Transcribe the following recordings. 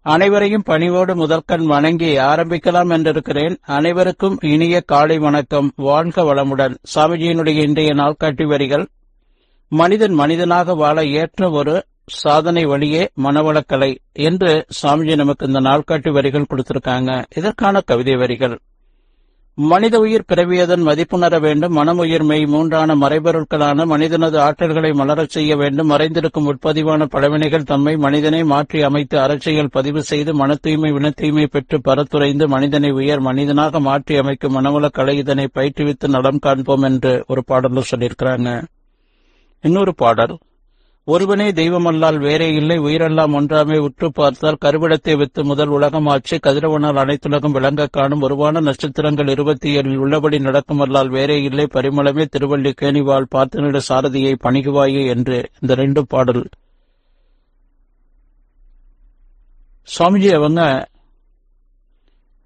அனைவரையும் பணிவோடு முதற்கண் வணங்கி ஆரம்பிக்கலாம் என்றிருக்கிறேன். அனைவருக்கும் இனிய காலை வணக்கம். வாழ்க வளமுடன். சாமிஜியினுடைய இன்றைய நாள்காட்டி வரிகள். மனிதன் மனிதனாக வாழ ஏற்ற ஒரு சாதனை வழியே மனவளக்கலை என்று சாமிஜி நமக்கு இந்த நாள்காட்டி வரிகள் கொடுத்திருக்காங்க. இதற்கான கவிதை வரிகள். மனித உயிர் பிறவியதன் மதிப்புணர வேண்டும் மனமுயிர் மெய் மூன்றான மறைபொருட்களான மனிதனது ஆற்றல்களை மலரச் செய்ய வேண்டும் மறைந்திருக்கும் உட்பதிவான பழவினைகள் தம்மை மனிதனை மாற்றி அமைத்து அரசியல் பதிவு செய்து மன தூய்மை வின தூய்மை பெற்று பரத்துரைந்து மனிதனை உயர் மனிதனாக மாற்றி அமைக்கும் மனவள கலை இதனை பயிற்றுவித்து நலம் காண்போம் என்று ஒரு பாடலில் சொல்லியிருக்கிறாங்க. இன்னொரு பாடல். ஒருவனே தெய்வமல்லால் வேறே இல்லை உயிரெல்லாம் ஒன்றாமே உற்று பார்த்தால் கருவிடத்தை வித்து முதல் உலகம் ஆட்சி கதிரவனால் அனைத்துலகம் விளங்க காணும் உருவான நட்சத்திரங்கள் இருபத்தி ஏழில் உள்ளபடி நடக்குமல்லால் வேறே இல்லை பரிமளமே திருவள்ளி கேணிவாள் பார்த்தனிட சாரதியை பணிகுவாயே என்று இந்த ரெண்டு பாடல். சுவாமிஜி அவங்க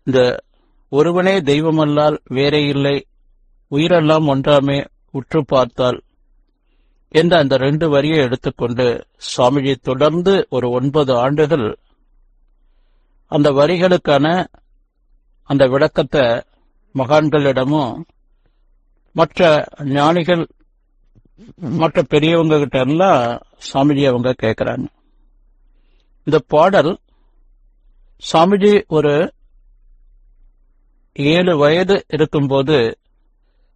இந்த ஒருவனே தெய்வமல்லால் வேறே இல்லை உயிரெல்லாம் ஒன்றாமே உற்று பார்த்தால் என்ற அந்த ரெண்டு வரியை எடுத்துக்கொண்டு சுவாமிஜி தொடர்ந்து ஒரு ஒன்பது ஆண்டுகள் அந்த வரிகளுக்கான அந்த விளக்கத்தை மகான்களிடமும் மற்ற ஞானிகள் மற்ற பெரியவங்க கிட்ட எல்லாம் சுவாமிஜி அவங்க கேட்கிறாங்க. இந்த பாடல் சாமிஜி ஒரு ஏழு வயது இருக்கும்போது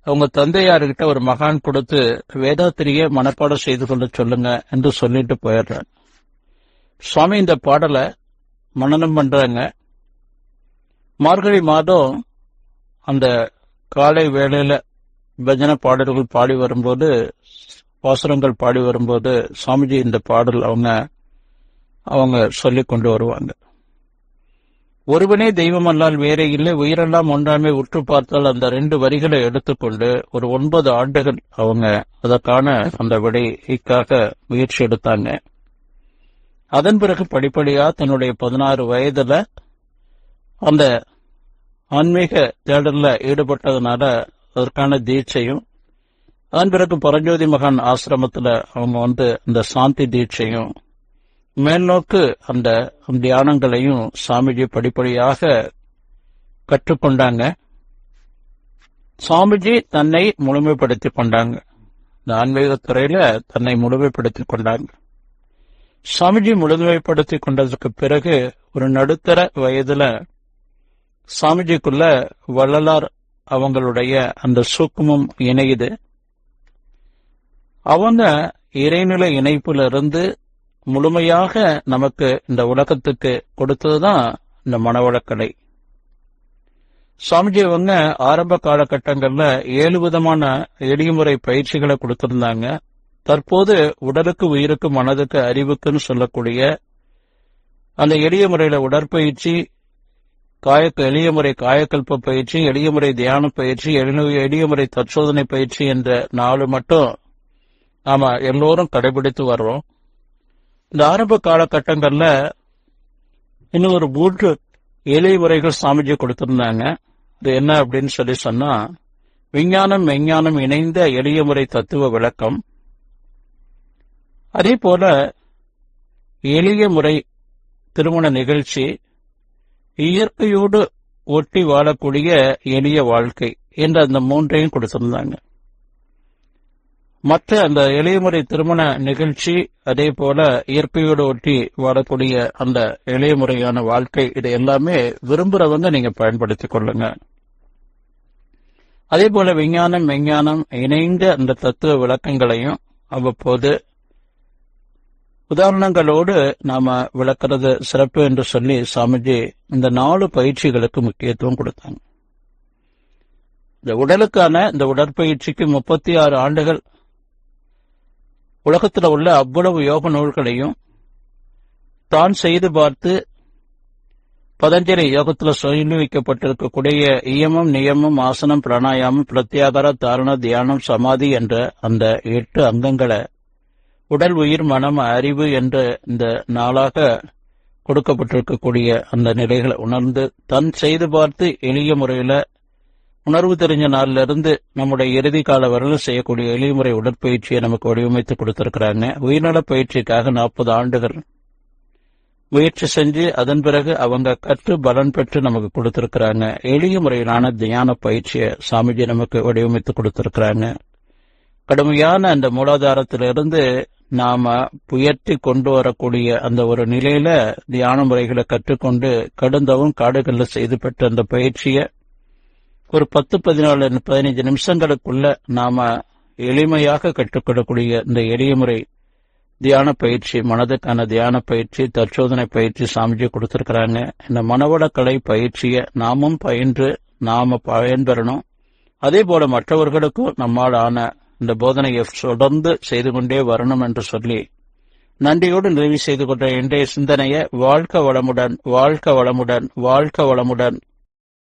அவங்க தந்தையார்கிட்ட ஒரு மகான் கொடுத்து வேதாத்திரிய மனப்பாடம் செய்து கொள்ள சொல்லுங்க என்று சொல்லிட்டு போயிடுறாங்க சுவாமி இந்த பாடலை மனனம் பண்றாங்க. மார்கழி மாதம் அந்த காலை வேளையில பஜனை பாடல்கள் பாடி வரும்போது வாசனங்கள் பாடி வரும்போது சுவாமிஜி இந்த பாடல் அவங்க அவங்க சொல்லி கொண்டு வருவாங்க. ஒருவனே தெய்வம் அல்லால் வேறே இல்லை உயிரெல்லாம் ஒன்றாமே உற்று பார்த்தால் அந்த ரெண்டு வரிகளை எடுத்துக்கொண்டு ஒரு ஒன்பது ஆண்டுகள் அவங்க அதற்கான அந்த விடைக்காக முயற்சி எடுத்தாங்க. அதன் பிறகு படிப்படியா தன்னுடைய பதினாறு வயதுல அந்த ஆன்மீக தேடல்ல ஈடுபட்டதுனால அதற்கான தீட்சையும் அதன் பிறகு பரஞ்சோதி மகான் ஆசிரமத்துல அவங்க வந்து இந்த சாந்தி தீட்சையும் மேல்நோக்கு அந்த தியானங்களையும் சாமிஜி படிப்படியாக கற்றுக்கொண்டாங்க. சாமிஜி தன்னை முழுமைப்படுத்திக் கொண்டாங்க. இந்த ஆன்மீக துறையில தன்னை முழுமைப்படுத்திக் கொண்டாங்க. சாமிஜி முழுமைப்படுத்திக் கொண்டதற்கு பிறகு ஒரு நடுத்தர வயதுல சாமிஜிக்குள்ள வள்ளலார் அவங்களுடைய அந்த சூக்குமம் இணையுது. அவங்க இறைநிலை இணைப்புல இருந்து முழுமையாக நமக்கு இந்த உலகத்துக்கு கொடுத்ததுதான் இந்த மனவளக்கலை சுவாமிஜி அவங்க ஆரம்ப காலகட்டங்கள்ல ஏழு விதமான எளிமுறை பயிற்சிகளை கொடுத்திருந்தாங்க. தற்போது உடலுக்கு உயிருக்கு மனதுக்கு அறிவுக்குன்னு சொல்லக்கூடிய அந்த எளிய முறையில உடற்பயிற்சி காயக்க எளிய முறை காயக்கல்ப பயிற்சி எளிய முறை தியான பயிற்சி எளிய முறை தற்சோதனை பயிற்சி என்ற நாலு மட்டும் நாம எல்லோரும் கடைபிடித்து வர்றோம். இந்த ஆரம்ப காலகட்டங்கள்ல இன்னும் ஒரு மூன்று எளிய முறைகள் சாமிஜி கொடுத்திருந்தாங்க. இது என்ன அப்படின்னு சொல்லி சொன்னா விஞ்ஞானம் மெஞ்ஞானம் இணைந்த எளிய முறை தத்துவ விளக்கம். அதே போல எளிய முறை திருமண நிகழ்ச்சி இயற்கையோடு ஒட்டி வாழக்கூடிய எளிய வாழ்க்கை என்ற அந்த மூன்றையும் கொடுத்திருந்தாங்க. மற்ற அந்த இளையமுறை திருமண நிகழ்ச்சி அதே போல இயற்கையோடு ஒட்டி வாழக்கூடிய அந்த இளையமுறையான வாழ்க்கை இது எல்லாமே விரும்புறவங்க நீங்க பயன்படுத்திக் கொள்ளுங்க. அதே போல விஞ்ஞானம் விஞ்ஞானம் இணைந்த அந்த தத்துவ விளக்கங்களையும் அவ்வப்போது உதாரணங்களோடு நாம விளக்கிறது சிறப்பு என்று சொல்லி சாமிஜி இந்த நாலு பயிற்சிகளுக்கு முக்கியத்துவம் கொடுத்தாங்க. இந்த உடலுக்கான இந்த உடற்பயிற்சிக்கு முப்பத்தி ஆறு ஆண்டுகள் உலகத்தில் உள்ள அவ்வளவு யோக நூல்களையும் தான் செய்து பார்த்து பதஞ்சலி யோகத்தில் சொல்லி வைக்கப்பட்டிருக்கக்கூடிய இயமம் நியமம் ஆசனம் பிராணாயாமம் பிரத்யாகார தாரண தியானம் சமாதி என்ற அந்த எட்டு அங்கங்களை உடல் உயிர் மனம் அறிவு என்ற இந்த நாளாக கொடுக்கப்பட்டிருக்கக்கூடிய அந்த நிலைகளை உணர்ந்து தன் செய்து பார்த்து எளிய முறையில உணர்வு தெரிஞ்ச நாள்ல இருந்து நம்முடைய இறுதி கால வரலும் செய்யக்கூடிய எளிமுறை உடற்பயிற்சியை நமக்கு வடிவமைத்து கொடுத்திருக்கிறாங்க. உயிர்நல பயிற்சிக்காக நாற்பது ஆண்டுகள் முயற்சி செஞ்சு அதன் பிறகு அவங்க கற்று பலன் பெற்று நமக்கு கொடுத்திருக்கிறாங்க. எளிய முறையிலான தியான பயிற்சியை சாமிஜி நமக்கு வடிவமைத்து கொடுத்திருக்கிறாங்க. கடுமையான அந்த மூலாதாரத்திலிருந்து நாம புயற்றி கொண்டு வரக்கூடிய அந்த ஒரு நிலையில தியான முறைகளை கற்றுக்கொண்டு கடுந்தவும் காடுகளில் செய்து பெற்ற அந்த பயிற்சியை ஒரு பத்து பதினாலு பதினைஞ்சு நிமிஷங்களுக்குள்ள நாம எளிமையாக கற்றுக்கொள்ளக்கூடிய இந்த எளிய முறை தியான பயிற்சி மனதுக்கான தியான பயிற்சி தற்சோதனை பயிற்சி சாமிஜி கொடுத்திருக்கிறாங்க. இந்த மனவளக்கலை பயிற்சியை நாமும் பயின்று நாம பயன்பெறணும். அதே போல மற்றவர்களுக்கும் நம்மால் ஆன இந்த போதனையை தொடர்ந்து செய்து கொண்டே வரணும் என்று சொல்லி நன்றியோடு நிறைவு செய்து கொண்ட இன்றைய சிந்தனையை வாழ்க்க வளமுடன் வாழ்க்க வளமுடன் வாழ்க்க வளமுடன்.